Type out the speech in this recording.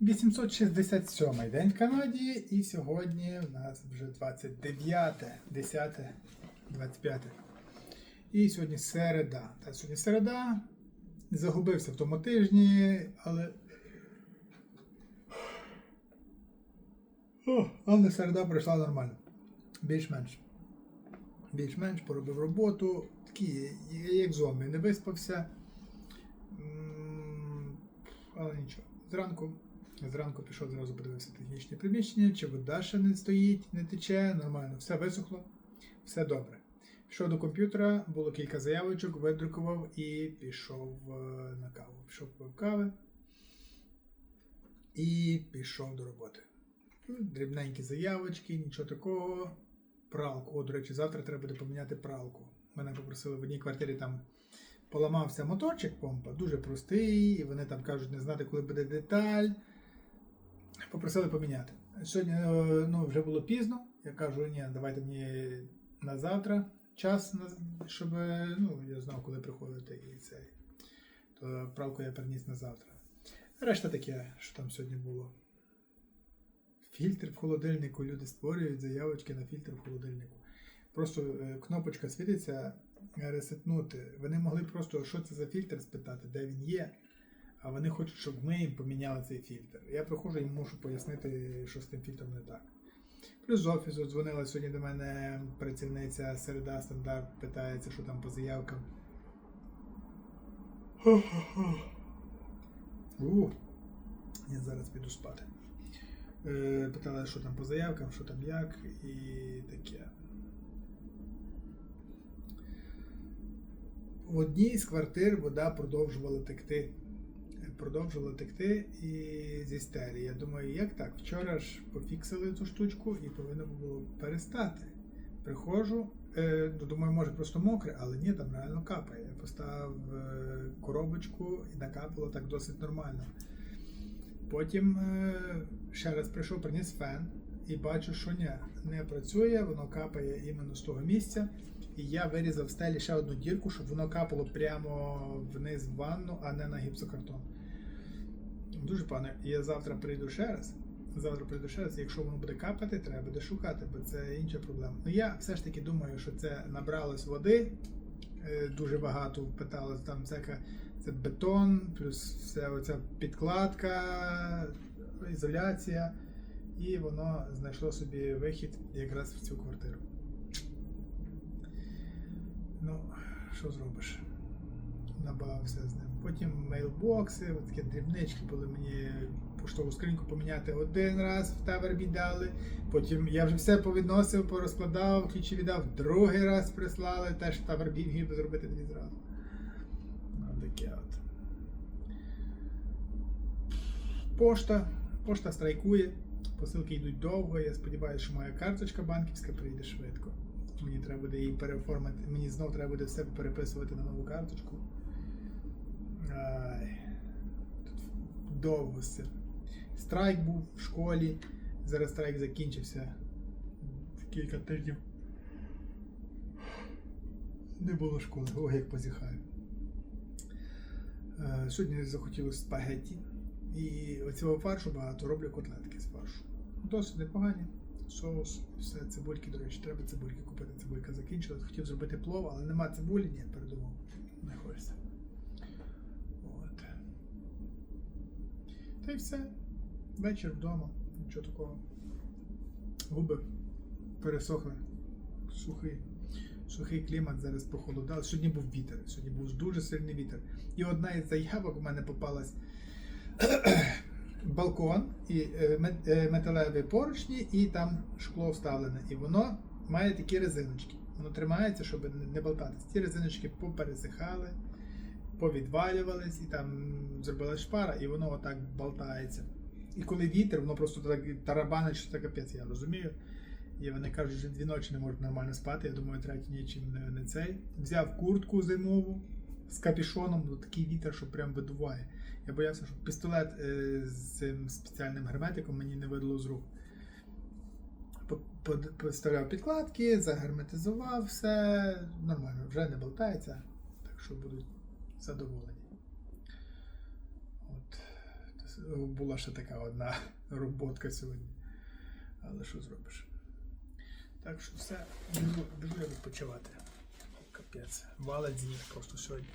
867 день в Канаді, і сьогодні у нас вже 29, 10, 25. І сьогодні середа. Та сьогодні середа. Загубився в тому тижні, але. О, але середа пройшла нормально. Більш-менш. Більш-менш поробив роботу. Такий, як зомбі, не виспався. Але нічого. Зранку, зранку пішов зразу подивився технічне приміщення, чи вода ще не стоїть, не тече, нормально, все висохло, все добре. Пішов до комп'ютера, було кілька заявочок, видрукував і пішов е, на каву. Пішов попив кави і пішов до роботи. Ну, Дрібненькі заявочки, нічого такого. Пралку. О, до речі, завтра треба буде поміняти пралку. Мене попросили в одній квартирі там поламався моторчик помпа, дуже простий, і вони там кажуть, не знати, коли буде деталь. Попросили поміняти. Сьогодні е, ну, вже було пізно. Я кажу, ні, давайте мені на завтра час, щоб е, ну, я знав, коли приходити і цей. То правку я переніс на завтра. Решта таке, що там сьогодні було. Фільтр в холодильнику. Люди створюють заявочки на фільтр в холодильнику. Просто е, кнопочка світиться ресетнути. Вони могли просто, що це за фільтр, спитати, де він є. А вони хочуть, щоб ми їм поміняли цей фільтр. Я приходжу і можу пояснити, що з тим фільтром не так. Плюс з офісу дзвонила сьогодні до мене працівниця середа стандарт, питається, що там по заявкам. У, я зараз піду спати. Е, Питала, що там по заявкам, що там як, і таке. В одній з квартир вода продовжувала текти. Продовжувала текти і зі стері. Я думаю, як так? Вчора ж пофіксили цю штучку і повинно було перестати. Приходжу, е, ну, думаю, може просто мокре, але ні, там реально капає. Я поставив е, коробочку і накапало так досить нормально. Потім е, ще раз прийшов, приніс фен і бачу, що ні, не працює, воно капає іменно з того місця. І я вирізав в стелі ще одну дірку, щоб воно капало прямо вниз в ванну, а не на гіпсокартон. Дуже пане, я завтра прийду ще раз. Завтра прийду ще раз, якщо воно буде капати, треба буде шукати, бо це інша проблема. Ну я все ж таки думаю, що це набралось води е, дуже багато, впиталось там всяка це бетон, плюс вся оця підкладка, ізоляція, і воно знайшло собі вихід якраз в цю квартиру. Ну, що зробиш? Набавився з ним. Потім мейлбокси, такі дрібнички були мені поштову скриньку поміняти один раз в Тавербі дали. Потім я вже все повідносив, порозкладав, ключі віддав, другий раз прислали, теж в Тавербі міг зробити дві зразу. Таке от. Пошта. Пошта страйкує, посилки йдуть довго. Я сподіваюся, що моя карточка банківська прийде швидко. Мені треба буде її переоформити. Мені знову треба буде все переписувати на нову карточку. Ай. Тут довго все. Страйк був в школі. Зараз страйк закінчився. Кілька тижнів. Не було школи. Ох, як позіхаю. Е, Сьогодні захотілося спагетті. І оцього фаршу багато роблю котлетки з фаршу. Досить непогані. Соус, все, цибульки, до речі, треба цибульки купити. Цибулька закінчилась. Хотів зробити плов, але нема цибулі, ні, передумав. Не хочеться. От. Та й все. Вечір вдома. Нічого такого. Губи пересохли. Сухий. Сухий клімат зараз похолодав. Сьогодні був вітер. Сьогодні був дуже сильний вітер. І одна із заявок у мене попалась балкон і е, е, металеві поручні, і там шкло вставлене. І воно має такі резиночки. Воно тримається, щоб не- болтатись. Ці резиночки попересихали, повідвалювались, і там зробилась шпара, і воно отак болтається. І коли вітер, воно просто так тарабанить, що це капець, я розумію. І вони кажуть, що дві ночі не можуть нормально спати. Я думаю, третю ніч не, не цей. Взяв куртку зимову з капішоном, бо такий вітер, що прям видуває. Я боявся, що пістолет е, з цим спеціальним герметиком мені не видало з рук. Поставляв підкладки, загерметизував, все нормально, вже не болтається, так що будуть задоволені. От. була ще така одна роботка сьогодні. Але що зробиш? Так що все, біжу, відпочивати. Капець. Валить просто сьогодні.